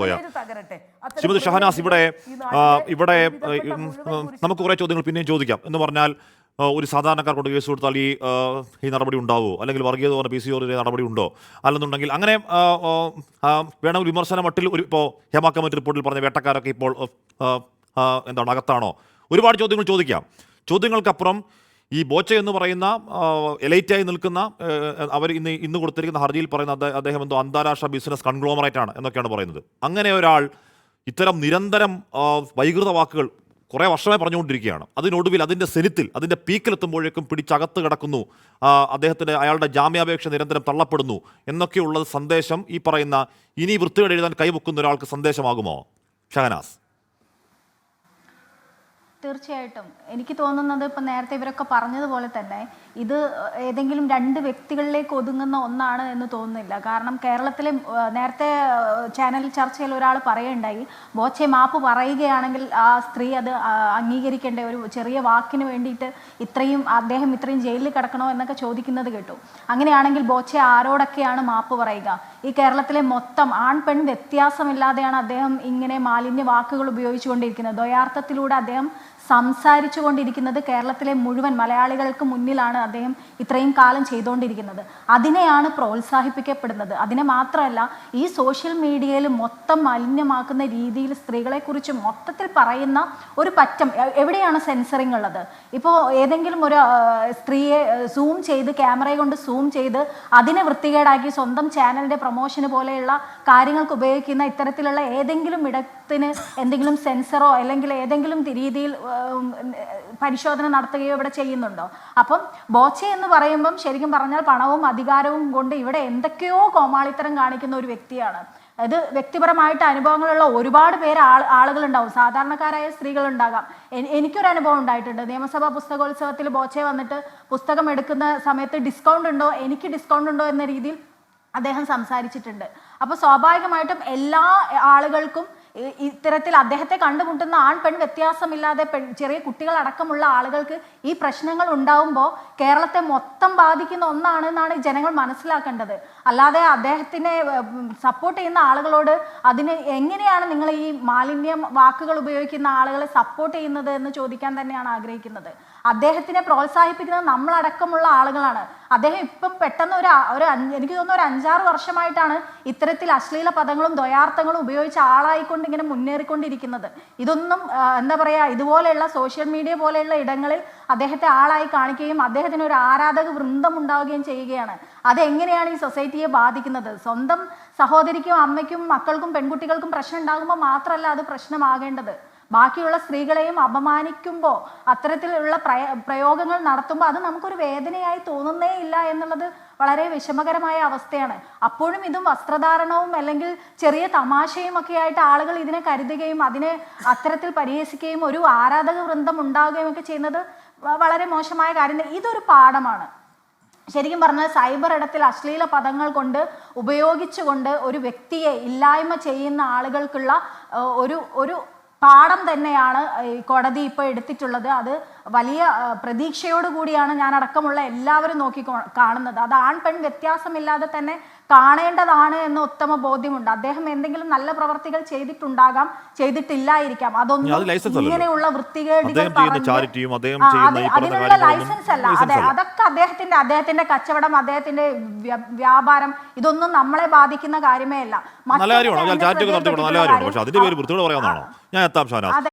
Soya. Shrimati Shahnaz ഇവിടെ ഇവിടെ നമുക്ക് കുറേ ചോദ്യങ്ങൾ പിന്നെയും ചോദിക്കാം. എന്ന് പറഞ്ഞാൽ ഒരു സാധാരണക്കാർ കൊണ്ട് കേസ് കൊടുത്താൽ ഈ ഈ നടപടി ഉണ്ടാവുമോ? അല്ലെങ്കിൽ വർഗീയത പറഞ്ഞ പി സി ഓറിന്റെ നടപടി ഉണ്ടോ? അല്ലെന്നുണ്ടെങ്കിൽ അങ്ങനെ വേണമെങ്കിൽ വിമർശന മട്ടിൽ ഒരു ഇപ്പോൾ ഹേമ കമ്മിറ്റി റിപ്പോർട്ടിൽ പറഞ്ഞ വേട്ടക്കാരൊക്കെ ഇപ്പോൾ എന്താണ് അകത്താണോ? ഒരുപാട് ചോദ്യങ്ങൾ ചോദിക്കാം. ചോദ്യങ്ങൾക്കപ്പുറം ഈ ബോച്ച എന്ന് പറയുന്ന എലൈറ്റായി നിൽക്കുന്ന അവർ ഇന്ന് ഇന്ന് കൊടുത്തിരിക്കുന്ന ഹർജിയിൽ പറയുന്ന അദ്ദേഹ- എന്തോ അന്താരാഷ്ട്ര ബിസിനസ് കൺഗ്ലോമറേറ്റ് ആണ് എന്നൊക്കെയാണ് പറയുന്നത്. അങ്ങനെ ഒരാൾ ഇത്തരം നിരന്തരം വൈകൃത വാക്കുകൾ കുറേ വർഷമായി പറഞ്ഞുകൊണ്ടിരിക്കുകയാണ്. അതിനൊടുവിൽ അതിന്റെ സെനിത്തിൽ അതിന്റെ പീക്കിലെത്തുമ്പോഴേക്കും പിടിച്ചകത്ത് കിടക്കുന്നു. അദ്ദേഹത്തിന്റെ അയാളുടെ ജാമ്യാപേക്ഷ നിരന്തരം തള്ളപ്പെടുന്നു എന്നൊക്കെയുള്ള സന്ദേശം ഈ പറയുന്ന ഇനി വൃത്തികേട് എഴുതാൻ കൈവെക്കുന്ന ഒരാൾക്ക് സന്ദേശമാകുമോ? ഷഹനാസ്. തീർച്ചയായിട്ടും. എനിക്ക് തോന്നുന്നത് ഇപ്പം നേരത്തെ ഇവരൊക്കെ പറഞ്ഞതുപോലെ തന്നെ ഇത് ഏതെങ്കിലും രണ്ട് വ്യക്തികളിലേക്ക് ഒതുങ്ങുന്ന ഒന്നാണ് എന്ന് തോന്നുന്നില്ല. കാരണം കേരളത്തിലെ നേരത്തെ ചാനൽ ചർച്ചയിൽ ഒരാൾ പറയുണ്ടായി ബോച്ചെ മാപ്പ് പറയുകയാണെങ്കിൽ ആ സ്ത്രീ അത് അംഗീകരിക്കേണ്ട ഒരു ചെറിയ വാക്കിന് വേണ്ടിയിട്ട് ഇത്രയും അദ്ദേഹം ഇത്രയും ജയിലിൽ കിടക്കണോ എന്നൊക്കെ ചോദിക്കുന്നത് കേട്ടു. അങ്ങനെയാണെങ്കിൽ ബോച്ചെ ആരോടൊക്കെയാണ് മാപ്പ് പറയുക? ഈ കേരളത്തിലെ മൊത്തം ആൺ പെൺ വ്യത്യാസമില്ലാതെയാണ് അദ്ദേഹം ഇങ്ങനെ മാലിന്യ വാക്കുകൾ ഉപയോഗിച്ചുകൊണ്ടിരിക്കുന്നത്. ദ്വയാർത്ഥത്തിലൂടെ അദ്ദേഹം സംസാരിച്ചു കൊണ്ടിരിക്കുന്നത് കേരളത്തിലെ മുഴുവൻ മലയാളികൾക്ക് മുന്നിലാണ് അദ്ദേഹം ഇത്രയും കാലം ചെയ്തുകൊണ്ടിരിക്കുന്നത്. അതിനെയാണ് പ്രോത്സാഹിപ്പിക്കപ്പെടുന്നത്. അതിനെ മാത്രമല്ല ഈ സോഷ്യൽ മീഡിയയിൽ മൊത്തം മലിനമാക്കുന്ന രീതിയിൽ സ്ത്രീകളെക്കുറിച്ച് മൊത്തത്തിൽ പറയുന്ന ഒരു പറ്റം. എവിടെയാണ് സെൻസറിങ് ഉള്ളത്? ഇപ്പോൾ ഏതെങ്കിലും ഒരു സ്ത്രീയെ സൂം ചെയ്ത് ക്യാമറയെ കൊണ്ട് സൂം ചെയ്ത് അതിനെ വൃത്തികേടാക്കി സ്വന്തം ചാനലിന്റെ പ്രൊമോഷന് പോലെയുള്ള കാര്യങ്ങൾക്ക് ഉപയോഗിക്കുന്ന ഇത്തരത്തിലുള്ള ഏതെങ്കിലും ഇടത്തിന് എന്തെങ്കിലും സെൻസറോ അല്ലെങ്കിൽ ഏതെങ്കിലും രീതിയിൽ പരിശോധന നടത്തുകയോ ഇവിടെ ചെയ്യുന്നുണ്ടോ? അപ്പം ബോച്ചെ എന്ന് പറയുമ്പം ശരിക്കും പറഞ്ഞാൽ പണവും അധികാരവും കൊണ്ട് ഇവിടെ എന്തൊക്കെയോ കോമാളിത്തരം കാണിക്കുന്ന ഒരു വ്യക്തിയാണ്. അത് വ്യക്തിപരമായിട്ട് അനുഭവങ്ങളുള്ള ഒരുപാട് പേര് ആൾ ആളുകളുണ്ടാവും. സാധാരണക്കാരായ സ്ത്രീകളുണ്ടാകാം. എനിക്കൊരു അനുഭവം ഉണ്ടായിട്ടുണ്ട്. നിയമസഭാ പുസ്തകോത്സവത്തിൽ ബോച്ചെ വന്നിട്ട് പുസ്തകം എടുക്കുന്ന സമയത്ത് ഡിസ്കൗണ്ട് ഉണ്ടോ? എനിക്ക് ഡിസ്കൗണ്ട് ഉണ്ടോ എന്ന രീതിയിൽ അദ്ദേഹം സംസാരിച്ചിട്ടുണ്ട്. അപ്പോൾ സ്വാഭാവികമായിട്ടും എല്ലാ ആളുകൾക്കും ഇത്തരത്തിൽ അദ്ദേഹത്തെ കണ്ടുമുട്ടുന്ന ആൺ പെൺ വ്യത്യാസമില്ലാതെ പെൺ ചെറിയ കുട്ടികളടക്കമുള്ള ആളുകൾക്ക് ഈ പ്രശ്നങ്ങൾ ഉണ്ടാവുമ്പോൾ കേരളത്തെ മൊത്തം ബാധിക്കുന്ന ഒന്നാണെന്നാണ് ജനങ്ങൾ മനസ്സിലാക്കേണ്ടത്. അല്ലാതെ അദ്ദേഹത്തിനെ സപ്പോർട്ട് ചെയ്യുന്ന ആളുകളോട് അതിന് എങ്ങനെയാണ് നിങ്ങൾ ഈ മാലിന്യം വാക്കുകൾ ഉപയോഗിക്കുന്ന ആളുകളെ സപ്പോർട്ട് ചെയ്യുന്നത് എന്ന് ചോദിക്കാൻ തന്നെയാണ് ആഗ്രഹിക്കുന്നത്. അദ്ദേഹത്തിനെ പ്രോത്സാഹിപ്പിക്കുന്നത് നമ്മളടക്കമുള്ള ആളുകളാണ്. അദ്ദേഹം ഇപ്പം പെട്ടെന്ന് ഒരു ഒരു എനിക്ക് തോന്നുന്നു ഒരു അഞ്ചാറ് വർഷമായിട്ടാണ് ഇത്തരത്തിൽ അശ്ലീല പദങ്ങളും ദ്വയാർത്ഥങ്ങളും ഉപയോഗിച്ച ആളായിക്കൊണ്ട് ഇങ്ങനെ മുന്നേറിക്കൊണ്ടിരിക്കുന്നത്. ഇതൊന്നും എന്താ പറയുക ഇതുപോലെയുള്ള സോഷ്യൽ മീഡിയ പോലെയുള്ള ഇടങ്ങളിൽ അദ്ദേഹത്തെ ആളായി കാണിക്കുകയും അദ്ദേഹത്തിന് ഒരു ആരാധക വൃന്ദം ഉണ്ടാവുകയും ചെയ്യുകയാണ്. അതെങ്ങനെയാണ് ഈ സൊസൈറ്റിയെ ബാധിക്കുന്നത്. സ്വന്തം സഹോദരിക്കും അമ്മയ്ക്കും മക്കൾക്കും പെൺകുട്ടികൾക്കും പ്രശ്നം ഉണ്ടാകുമ്പോൾ മാത്രമല്ല അത് പ്രശ്നമാകേണ്ടത്. ബാക്കിയുള്ള സ്ത്രീകളെയും അപമാനിക്കുമ്പോൾ അത്തരത്തിലുള്ള പ്രയ പ്രയോഗങ്ങൾ നടത്തുമ്പോൾ അത് നമുക്കൊരു വേദനയായി തോന്നുന്നേ ഇല്ല എന്നുള്ളത് വളരെ വിഷമകരമായ അവസ്ഥയാണ്. അപ്പോഴും ഇതും വസ്ത്രധാരണവും അല്ലെങ്കിൽ ചെറിയ തമാശയും ഒക്കെ ആയിട്ട് ആളുകൾ ഇതിനെ കരുതുകയും അതിനെ അത്തരത്തിൽ പരിഹസിക്കുകയും ഒരു ആരാധക വൃന്ദം ഉണ്ടാവുകയും ഒക്കെ ചെയ്യുന്നത് വളരെ മോശമായ കാര്യം ഇതൊരു പാഠമാണ്. ശരിക്കും പറഞ്ഞാൽ സൈബർ ഇടത്തിൽ അശ്ലീല പദങ്ങൾ കൊണ്ട് ഉപയോഗിച്ചുകൊണ്ട് ഒരു വ്യക്തിയെ ഇല്ലായ്മ ചെയ്യുന്ന ആളുകൾക്കുള്ള ഒരു ഒരു പാഠം തന്നെയാണ് കോടതി ഇപ്പോൾ എടുത്തിട്ടുള്ളത്. അത് വലിയ പ്രതീക്ഷയോടുകൂടിയാണ് ഞാൻ അടക്കമുള്ള എല്ലാവരും നോക്കി കാണുന്നത്. അത് ആൺ പെൺ വ്യത്യാസമില്ലാതെ തന്നെ കാണേണ്ടതാണ് എന്ന ഉത്തമ ബോധ്യമുണ്ട്. അദ്ദേഹം എന്തെങ്കിലും നല്ല പ്രവർത്തികൾ ചെയ്തിട്ടുണ്ടാകാം ചെയ്തിട്ടില്ലായിരിക്കാം. അതൊന്നും. ഇങ്ങനെയുള്ള വൃത്തികേടുകൾ അതിനുള്ള ലൈസൻസ് അല്ല. അതെ അതൊക്കെ അദ്ദേഹത്തിന്റെ അദ്ദേഹത്തിന്റെ കച്ചവടം അദ്ദേഹത്തിന്റെ വ്യാപാരം ഇതൊന്നും നമ്മളെ ബാധിക്കുന്ന കാര്യമേ അല്ല. നല്ല കാര്യമാണ്. അതിന്റെ പേര് വൃത്തിയോട് ഞാൻ എത്താം ഷാനാസ് അതെ.